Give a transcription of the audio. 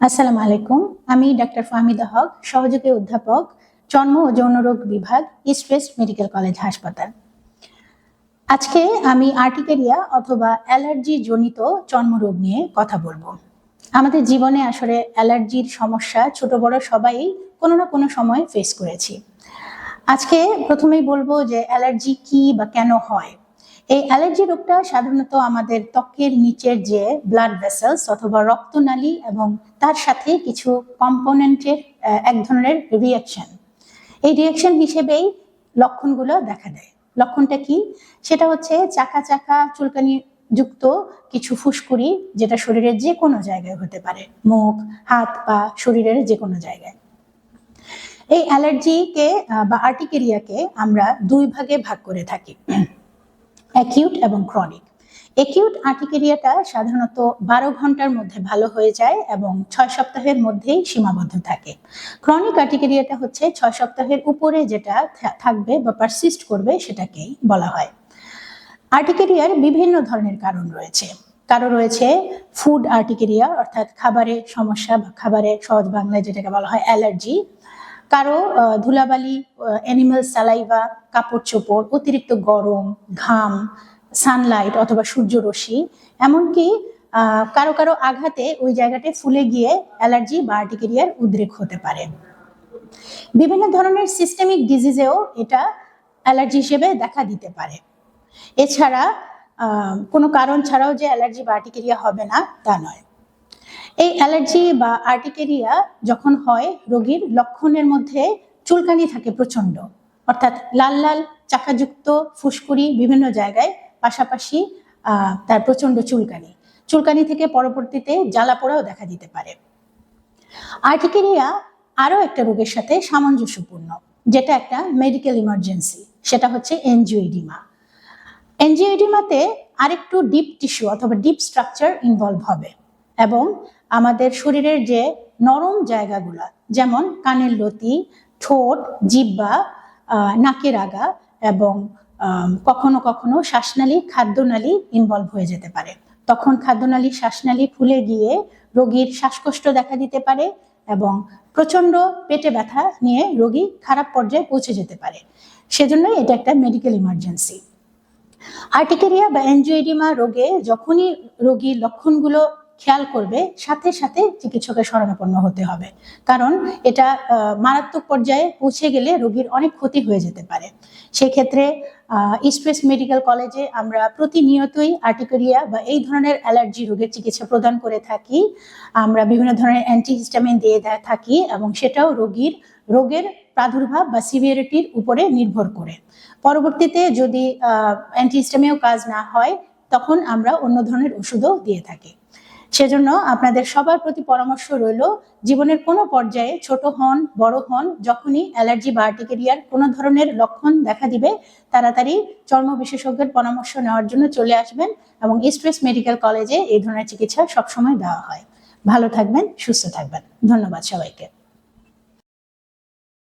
আসসালামু আলাইকুম। আমি ডাক্তার ফাহমিদা হক, সহযোগী অধ্যাপক চর্ম ও যৌনরোগ বিভাগ ইস্ট ওয়েস্ট মেডিকেল কলেজ হাসপাতাল। আজকে আমি আর্টিকেরিয়া অথবা অ্যালার্জি জনিত চর্মরোগ নিয়ে কথা বলব। আমাদের জীবনে আসলে অ্যালার্জির সমস্যা ছোট বড় সবাই কোনো না কোনো সময় ফেস করেছি। আজকে প্রথমেই বলব যে অ্যালার্জি কি বা কেন হয়? এই অ্যালার্জি রোগটা সাধারণত আমাদের ত্বকের নিচের যে ব্লাড ভেসেলস অথবা রক্তনালী এবং তার সাথে কিছু কম্পোনেন্টের এক ধরনের রিয়াকশন এই রিয়াকশন হিসেবেই লক্ষণগুলো দেখা দেয়। লক্ষণটা কি? সেটা হচ্ছে চাকা চাকা চুলকানি যুক্ত কিছু ফুসকুড়ি যেটা শরীরের যে কোনো জায়গায় হতে পারে। মুখ, হাত পা শরীরের যে কোনো জায়গায়। এই অ্যালার্জিকে বা আর্টিকেরিয়াকে আমরা দুই ভাগে ভাগ করে থাকি। অ্যাকিউট এবং ক্রনিক। একিউট আর্টিকেরিয়াটা সাধারণত বারো ঘণ্টার মধ্যে ভালো হয়ে যায় এবং ছয় সপ্তাহের মধ্যেই সীমাবদ্ধ থাকে। ক্রনিক আর্টিকেরিয়াটা হচ্ছে ছয় সপ্তাহের উপরে যেটা থাকবে বা পারসিস্ট করবে সেটাকেই বলা হয়। আর্টিকেরিয়ার বিভিন্ন ধরনের কারণ রয়েছে। কারও রয়েছে ফুড আর্টিকেরিয়া, অর্থাৎ খাবারের সমস্যা বা খাবারের সহজ বাংলায় যেটাকে বলা হয় অ্যালার্জি। কারও ধুলাবালি অ্যানিমাল সালাইভা কাপড় চোপড়, অতিরিক্ত গরম, ঘাম সানলাইট অথবা সূর্যরশ্মি, এমনকি কারও কারও আঘাতে ওই জায়গাটা ফুলে গিয়ে অ্যালার্জি বা আর্টিকেরিয়ার উদ্রেক হতে পারে। বিভিন্ন ধরনের সিস্টেমিক ডিজিজেও এটা অ্যালার্জি হিসেবে দেখা দিতে পারে। এছাড়া কোনো কারণ ছাড়াও যে অ্যালার্জি বা আর্টিকেরিয়া হবে না, তা নয়। এই অ্যালার্জি বা আর্টিকেরিয়া যখন হয়, রোগীর লক্ষণের মধ্যে চুলকানি থাকে প্রচণ্ড অর্থাৎ লাল লাল, চাকাযুক্ত, ফুসকুড়ি বিভিন্ন জায়গায়, পাশাপাশি তার প্রচণ্ড চুলকানি। চুলকানি থেকে পরবর্তীতে জ্বালা পোড়াও দেখা দিতে পারে। আর্টিকেরিয়া আরও একটা রোগের সাথে সামঞ্জস্যপূর্ণ, যেটা একটা মেডিকেল ইমার্জেন্সি, সেটা হচ্ছে এনজিওইডিমা এনজিওইডিমাতে আরেকটু ডিপ টিস্যু অথবা ডিপ স্ট্রাকচার ইনভলভ হবে। এবং আমাদের শরীরের যে নরম জায়গাগুলা, যেমন কানের লতি, ঠোঁট, জিব্বা নাকের আগা এবং কখনো কখনো শ্বাসনালী, খাদ্যনালী ইনভলভ হয়ে যেতে পারে। তখন খাদ্যনালী, শ্বাসনালী ফুলে গিয়ে রোগীর শ্বাসকষ্ট দেখা দিতে পারে এবং প্রচণ্ড পেটে ব্যথা নিয়ে রোগী খারাপ পর্যায়ে পৌঁছে যেতে পারে। সেজন্যই এটা একটা মেডিকেল ইমার্জেন্সি আর্টিকেরিয়া বা এনজিওইডিমা রোগে যখনই রোগীর লক্ষণগুলো খেয়াল করবে, সাথে সাথে চিকিৎসকের শরণাপন্ন হতে হবে। কারণ এটা মারাত্মক পর্যায়ে পৌঁছে গেলে রোগীর অনেক ক্ষতি হয়ে যেতে পারে। সেক্ষেত্রে ইস্ট ওয়েস্ট মেডিকেল কলেজে আমরা প্রতিনিয়তই আর্টিকেরিয়া বা এই ধরনের অ্যালার্জি রোগের চিকিৎসা প্রদান করে থাকি। আমরা বিভিন্ন ধরনের অ্যান্টিহিস্টামিন দিয়ে থাকি এবং সেটাও রোগীর, রোগের প্রাদুর্ভাব বা সিভিয়ারিটির উপরে নির্ভর করে। পরবর্তীতে যদি অ্যান্টিহিস্টামিও কাজ না হয়, তখন আমরা অন্য ধরনের ওষুধও দিয়ে থাকি। সেজন্য আপনাদের সবার প্রতি পরামর্শ রইল, জীবনের কোনো পর্যায়ে ছোট হন, বড় হন, যখনই অ্যালার্জি বা আর্টিকেরিয়ার কোনো ধরনের লক্ষণ দেখা দিবে, তাড়াতাড়ি চর্ম বিশেষজ্ঞের পরামর্শ নেওয়ার জন্য চলে আসবেন এবং ওয়েস্ট মেডিকেল কলেজে এই ধরনের চিকিৎসা সবসময় দেওয়া হয়। ভালো থাকবেন, সুস্থ থাকবেন। ধন্যবাদ সবাইকে।